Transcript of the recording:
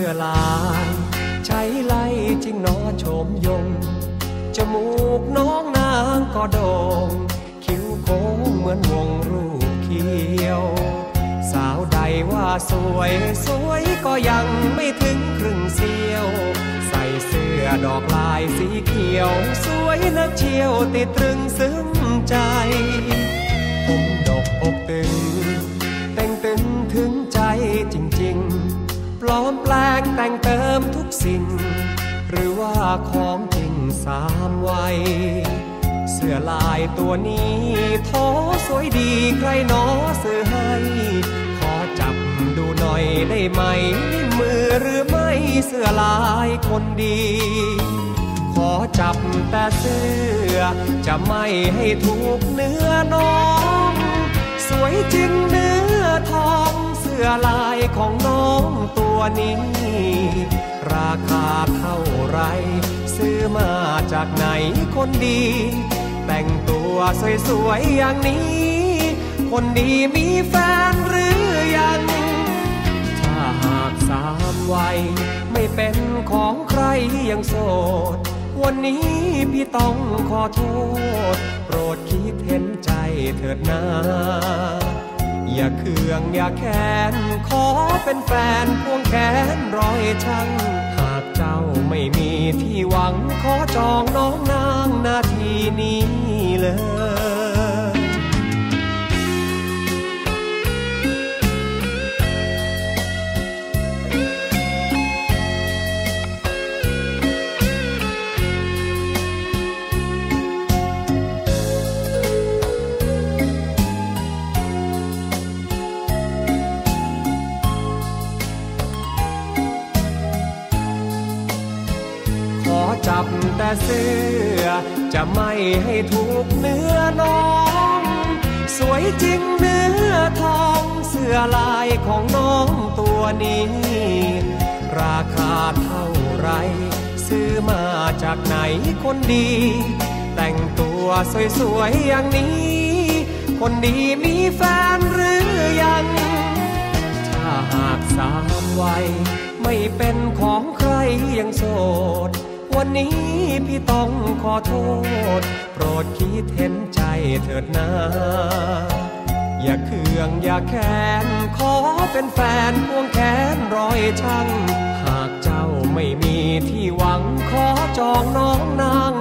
สื้อลาย ใช้ไล่จริงนอชมยง จมูกน้องนางก็โดงงคิ้วโค้งเหมือนวงรูปเขียว สาวใดว่าสวยสวยก็ยังไม่ถึงครึ่งเสี้ยว ใส่เสื้อดอกลายสีเขียว สวยนักเชี่ยวติดตรึงซึ้งใจผมดอกอกตึงเต่งตึงถึงใจจริง ๆ ปลอมแปลงแต่งเติมทุกสิ่ง หรือว่าของจริงสามวัย เสื้อลายตัวนี้โทสวยดีใครหนอซื้อให้ ขอจับดูหน่อยได้ไหมนี่มือหรือไม่เสื้อลายคนดี ขอจับแต่เสื้อ จะไม่ให้ถูกเนื้อน้อง สวยจริงเนื้อ ทองเสื้อลายของน้องตัวนี้ ราคาเท่าไร ซื้อมาจากไหนคนดี แต่งตัวสวยๆอย่างนี้ คนดีมีแฟนหรือยัง ถ้าหากสามวัยไม่เป็นของใครยังโสด วันนี้พี่ต้องขอโทษ โปรดคิดเห็นใจเถิดนา อย่าเคืองอย่าแค้นขอเป็นแฟนพวงแขนร้อยช่างหากเจ้าไม่มีที่หวังขอจองน้องนางนาทีนี้เลย จับแต่เสื้อ จะไม่ให้ถูกเนื้อน้อง สวยจริงเนื้อทองเสื้อลายของน้องตัวนี้ ราคาเท่าไร ซื้อมาจากไหนคนดี แต่งตัวสวยๆอย่างนี้ คนดีมีแฟนหรือยัง ถ้าหากสามวัยไม่เป็นของใครยังโสด วันนี้พี่ต้องขอโทษ โปรดคิดเห็นใจเถิดนา อย่าเคืองอย่าแค้นขอเป็นแฟนพวงแขนรอยช่าง หากเจ้าไม่มีที่หวังขอจองน้องนาง